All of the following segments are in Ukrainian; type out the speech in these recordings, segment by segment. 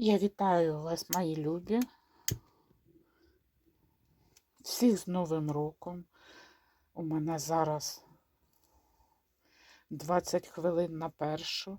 Я вітаю вас, мої любі. Всіх з Новим роком. У мене зараз 20 хвилин на першу.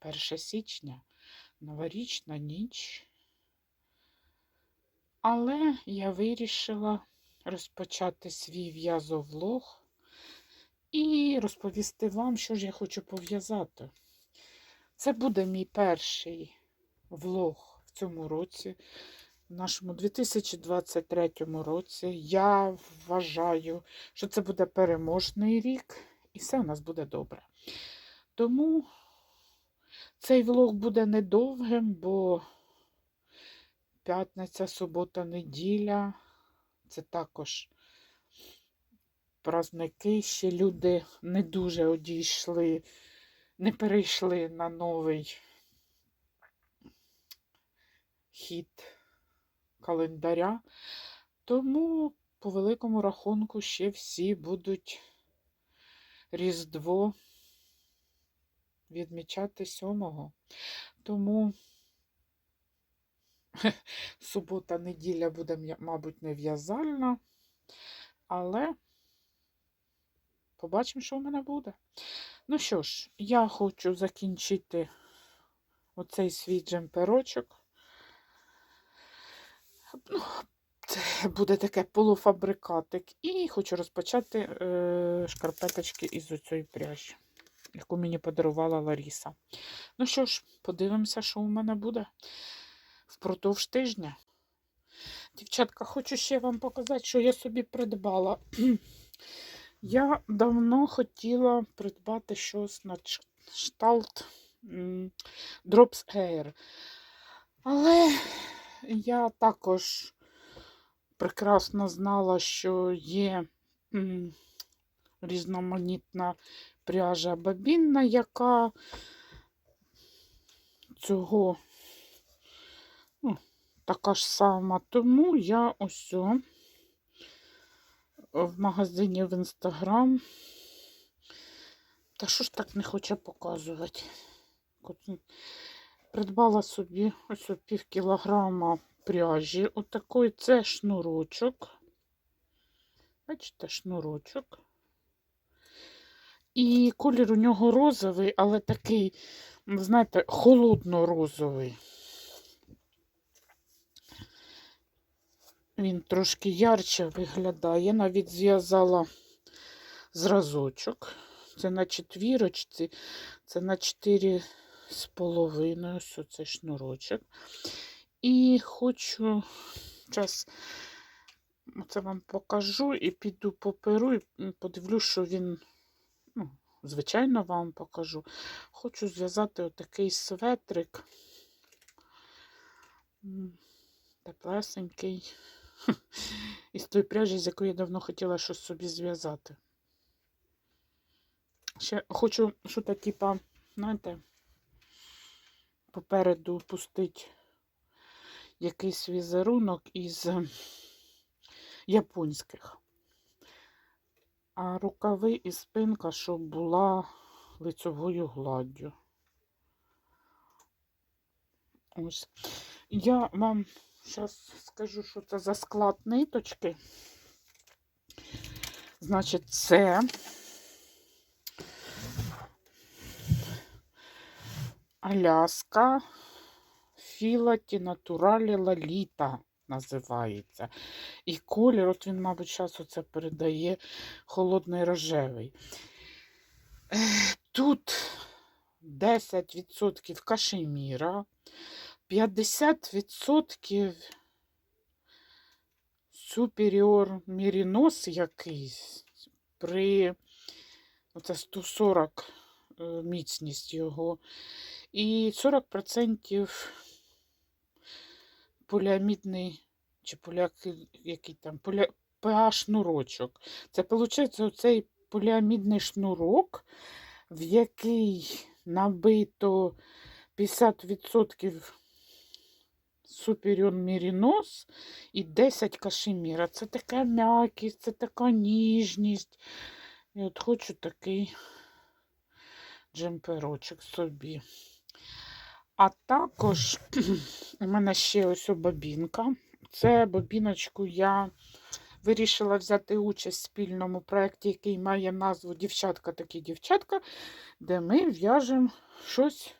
1 січня, новорічна ніч. Але я вирішила розпочати свій в'язовлог і розповісти вам, що ж я хочу пов'язати. Це буде мій перший влог в цьому році, в нашому 2023 році. Я вважаю, що це буде переможний рік, і все у нас буде добре. Тому цей влог буде недовгим, бо п'ятниця, субота, неділя це також праздники. Ще люди не дуже одійшли, не перейшли на новий хід календаря. Тому, по великому рахунку, ще всі будуть Різдво відмічати сьомого. Тому субота, неділя буде, мабуть, не в'язальна, але побачимо, що в мене буде. Ну що ж, я хочу закінчити оцей свій джемперочок. Ну, це буде таке полуфабрикатик. І хочу розпочати е, шкарпеточки із оцієї пряжі, яку мені подарувала Ларіса. Ну що ж, подивимося, що у мене буде впродовж тижня. Дівчатка, хочу ще вам показати, що я собі придбала. Я давно хотіла придбати щось на кшталт Drops Air. Але я також прекрасно знала, що є різноманітна пряжа бабінна, яка цього ну, така ж сама. Тому я ось в магазині в інстаграм. Та що ж так не хоче показувати? Придбала собі ось пів кілограма пряжі. Отакий це шнурочок. Бачите, шнурочок. І колір у нього розовий, але такий, знаєте, холодно-розовий. Він трошки ярче виглядає. Навіть зв'язала зразочок. Це на четвірочці, це на чотири з половиною, ось цей шнурочок. І хочу зараз це вам покажу і піду поперу, і подивлюсь, що він, ну, звичайно, вам покажу. Хочу зв'язати отакий светрик. Теплесенький. Із тої пряжі, з якої я давно хотіла щось собі зв'язати. Ще хочу, що то, типа, знаєте, попереду пустити якийсь візерунок із японських. А рукави і спинка, щоб була лицевою гладдю. Ось. Я вам зараз скажу, що це за склад ниточки. Значить, це Аляска Філаті Натуралі Лаліта називається. І колір, от він, мабуть, зараз оце передає холодний рожевий. Тут 10% кашеміра, 50% суперіор мірінос якийсь при оце 140 е, міцність його. І 40% поліамідний, чи поля, який там, поля, PH-шнурочок. Це виходить оцей поліамідний шнурок, в який набито 50% суперіон мірінос і 10 кашеміра. Це така м'якість, це така ніжність. І от хочу такий джемперочок собі. А також у мене ще ось бобінка. Це бобіночку я вирішила взяти участь в спільному проєкті, який має назву Дівчатка такі дівчатка, де ми в'яжемо щось.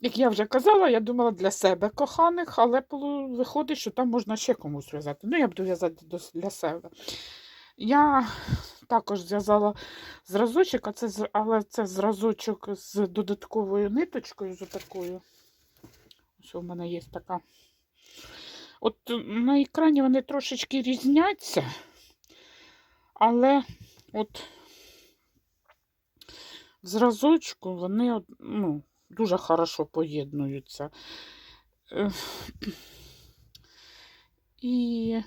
Як я вже казала, я думала для себе коханих, але виходить, що там можна ще комусь в'язати. Ну, я буду в'язати для себе. Я також зв'язала зразочок, а це, але це зразочок з додатковою ниточкою, з такою. Ось у мене є така. От е, на екрані вони трошечки різняться, але от в зразочку вони ну, дуже хорошо поєднуються. Е, І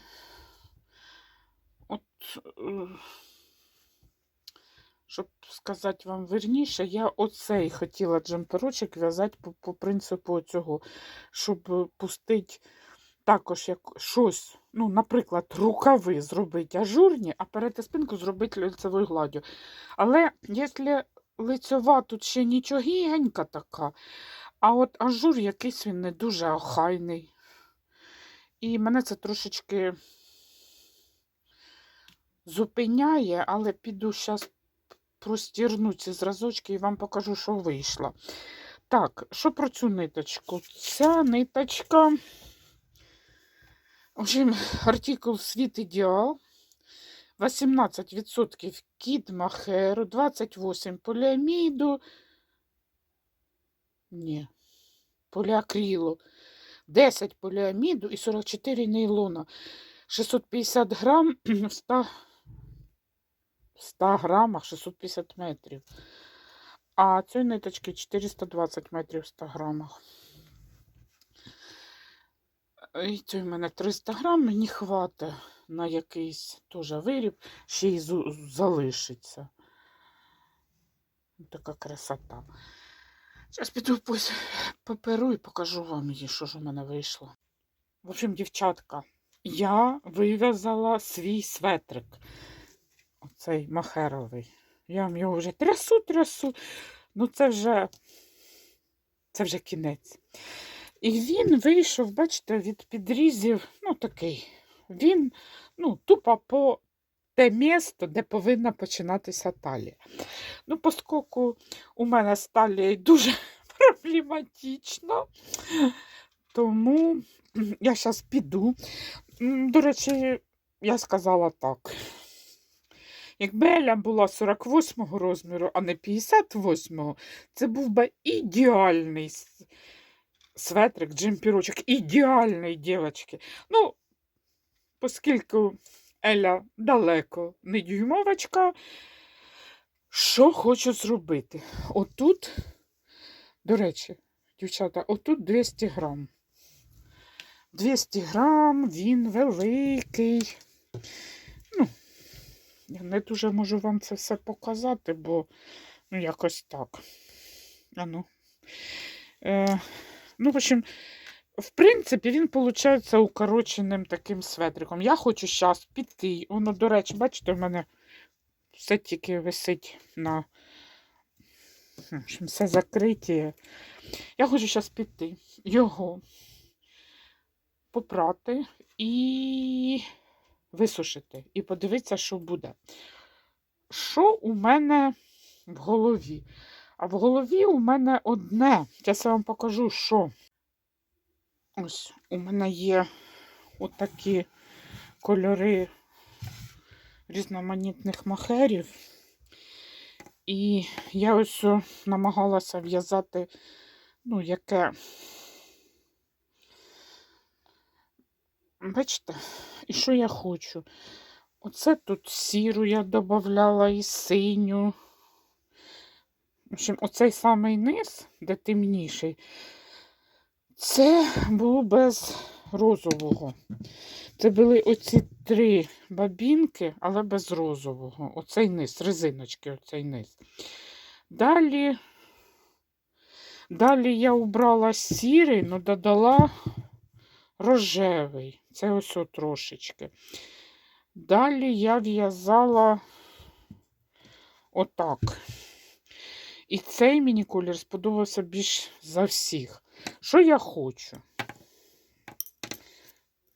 от, е, щоб сказати вам верніше, я оцей хотіла джемперочок в'язати по, по принципу цього, щоб пустити також як щось, ну, наприклад, рукави зробити ажурні, а перед спинку зробити лицевою гладдю. Але якщо лицьова тут ще нічогенька така, а от ажур якийсь він не дуже охайний. І мене це трошечки зупиняє, але піду зараз простірну ці зразочки і вам покажу, що вийшло. Так, що про цю ниточку? Ця ниточка. В артикул Світ Ідеал. 18% кіт махеру, 28 поліаміду. Ні, поліакрилу. 10 поліаміду і 44 нейлона. 650 грам в 100, 100 грамах 650 метрів. А цієї ниточки 420 метрів в 100 грамах. І це в мене 300 грам, мені хватить на якийсь теж виріб, ще й залишиться. Така красота. Зараз піду поперу і покажу вам її, що ж у мене вийшло. В общем, дівчатка, я вив'язала свій светрик. Оцей махеровий. Я вам його вже трясу, трясу. Ну, це вже, це вже кінець. І він вийшов, бачите, від підрізів, ну такий. Він ну, тупо по те місто, де повинна починатися талія. Ну, поскольку у мене з талією дуже проблематично, тому я зараз піду. До речі, я сказала так. Якби Еля була 48-го розміру, а не 58-го, це був би ідеальний светрик, джемпірочок. Ідеальний, дівчатки. Ну, оскільки Еля далеко не дюймовочка, що хочу зробити? Отут, до речі, дівчата, отут 200 грам. 200 грам, він великий. Я не дуже можу вам це все показати, бо ну, якось так. А ну. Е, ну, в общем, в принципі, він виходить укороченим таким светриком. Я хочу зараз піти. Воно, до речі, бачите, в мене все тільки висить на. Все закриті. Я хочу зараз піти його попрати і висушити. І подивитися, що буде. Що у мене в голові? А в голові у мене одне. Зараз я вам покажу, що. Ось у мене є отакі кольори різноманітних махерів. І я ось намагалася в'язати, ну, яке. Бачите, і що я хочу? Оце тут сіру я додавала і синю. В общем, оцей самий низ, де темніший, це було без розового. Це були оці три бабінки, але без розового. Оцей низ, резиночки, оцей низ. Далі, далі я убрала сірий, але додала рожевий. Це ось трошечки. Далі я в'язала отак. І цей мені колір сподобався більш за всіх. Що я хочу?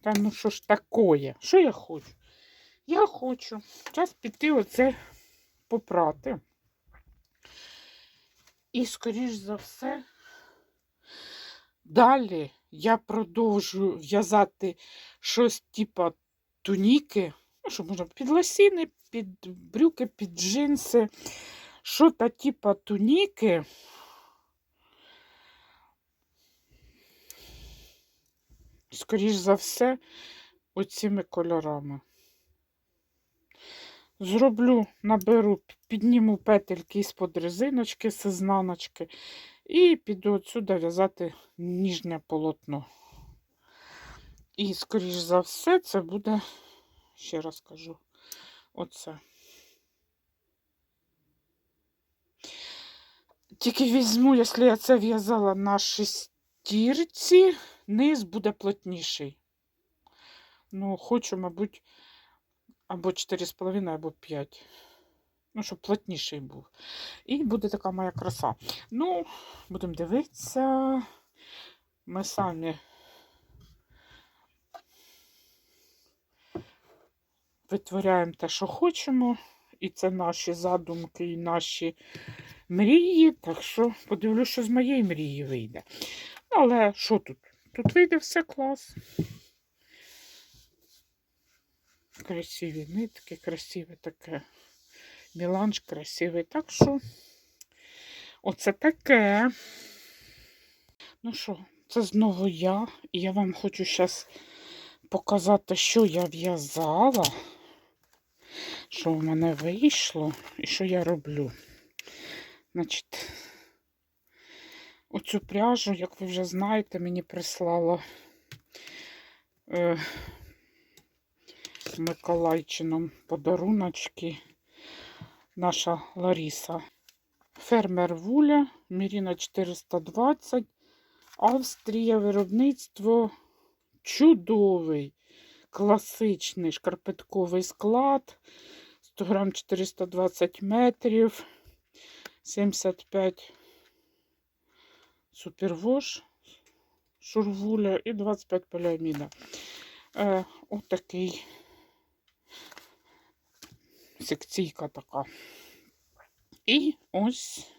Та ну що ж такое? Що я хочу? Я хочу час піти оце попрати. І, скоріш за все, далі я продовжу в'язати щось типа туніки, ну, що можна під лосіни, під брюки, під джинси. Що та типа туніки. Скоріш за все, оціми кольорами. Зроблю, наберу, підніму петельки з-под резиночки, з ізнаночки і піду отсюди в'язати ніжнє полотно. І, скоріш за все, це буде, ще раз кажу, оце. Тільки візьму, якщо я це в'язала на шестірці, низ буде плотніший. Ну, хочу, мабуть, або 4,5, або 5. Ну, щоб плотніший був. І буде така моя краса. Ну, будемо дивитися. Ми самі витворяємо те, що хочемо. І це наші задумки, і наші мрії. Так що подивлюсь, що з моєї мрії вийде. Ну, Але що тут? Тут вийде все клас. Красиві нитки, красиве таке. Міланж красивий. Так що оце таке. Ну що, це знову я. І я вам хочу зараз показати, що я в'язала, що в мене вийшло і що я роблю. Значить, оцю пряжу, як ви вже знаєте, мені прислала е, Миколайчином подаруночки наша Ларіса. Фермер Вуля, Міріна 420, Австрія, виробництво чудовий, класичний шкарпетковий склад, 100 грам 420 метрів, 75 супервош, шурвуля і 25 поліаміда. Е, отакий секційка така. І ось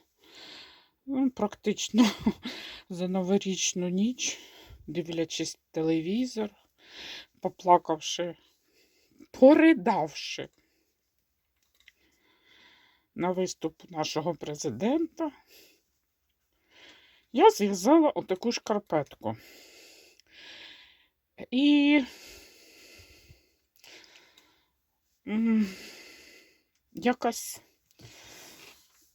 ну, практично за новорічну ніч, дивлячись телевізор, поплакавши, поридавши на виступ нашого президента, я зв'язала отаку шкарпетку. І м, якось,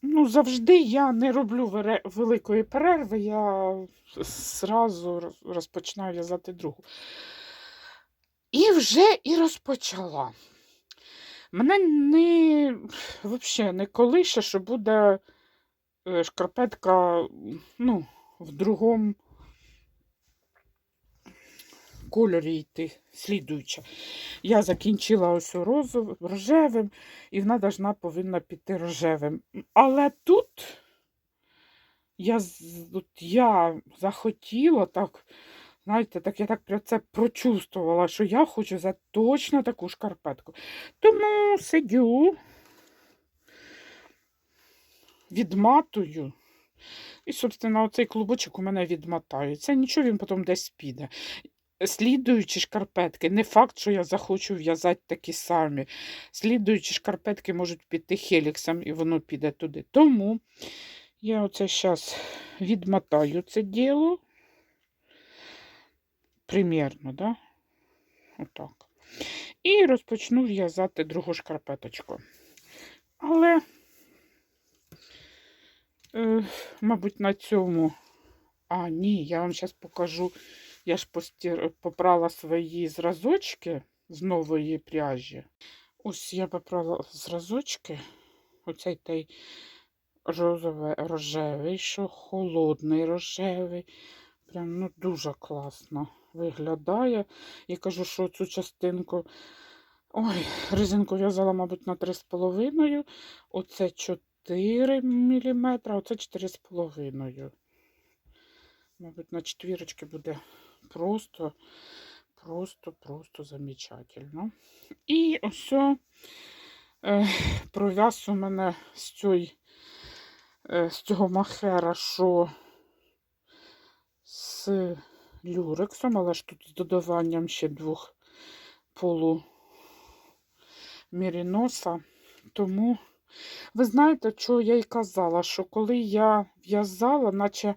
ну, завжди я не роблю великої перерви, я зразу розпочинаю в'язати другу. І вже і розпочала. Мене не взагалі не колише, що буде е, шкарпетка ну, в другому кольорі йти, слідуюча. Я закінчила ось розов, рожевим, і вона должна, повинна піти рожевим. Але тут я, от я захотіла так, знаєте, так я так про це прочувствувала, що я хочу за точно таку шкарпетку. Тому сидю, відматую. І, собственно, оцей клубочок у мене відмотається. Нічого він потім десь піде. Слідуючі шкарпетки, не факт, що я захочу в'язати такі самі. Слідуючі шкарпетки можуть піти хеліксом, і воно піде туди. Тому я оце зараз відмотаю це діло. Примірно, да? Отак. І розпочну в'язати другу шкарпеточку. Але, е, мабуть, на цьому. А, ні, я вам зараз покажу. Я ж постір... попрала свої зразочки з нової пряжі. Ось я попрала зразочки. Оцей той розовий рожевий, що холодний рожевий. Прям ну, дуже класно виглядає. Я кажу, що цю частинку. Ой, резинку в'язала, мабуть, на 3,5. Оце 4 мм, а оце 4,5. Мабуть, на четвірочки буде просто, просто, просто замечательно. І ось е, пров'яз у мене з, е, з цього махера, що з люрексом, але ж тут з додаванням ще двох полу міріноса. Тому, ви знаєте, що я й казала, що коли я в'язала, наче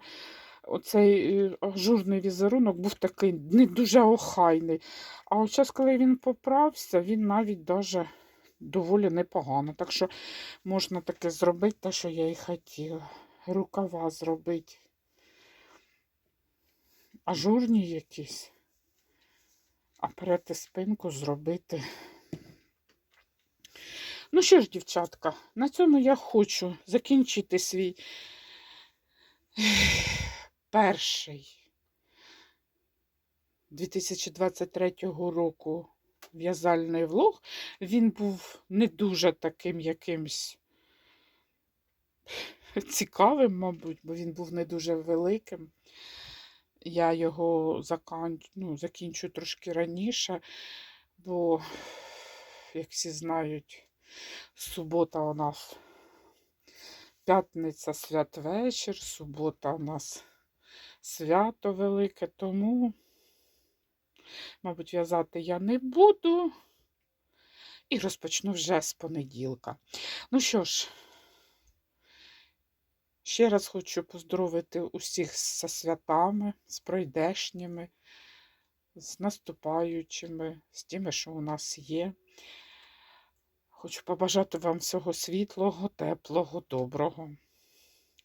оцей е, ажурний візерунок був такий не дуже охайний. А от зараз, коли він поправся, він навіть даже доволі непогано. Так що можна таке зробити, те, що я і хотіла. Рукава зробити. Ажурні якісь. А перед спинку зробити. Ну що ж, дівчатка, на цьому я хочу закінчити свій перший 2023 року в'язальний влог. Він був не дуже таким якимсь цікавим, мабуть, бо він був не дуже великим. Я його закан... ну, закінчу трошки раніше, бо, як всі знають, субота у нас п'ятниця святвечір, субота у нас свято велике, тому, мабуть, в'язати я не буду. І розпочну вже з понеділка. Ну що ж, ще раз хочу поздоровити усіх зі святами, з пройдешніми, з наступаючими, з тими, що у нас є. Хочу побажати вам всього світлого, теплого, доброго,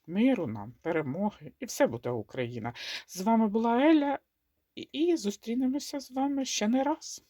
миру нам, перемоги, і все буде Україна. З вами була Еля, і- зустрінемося з вами ще не раз.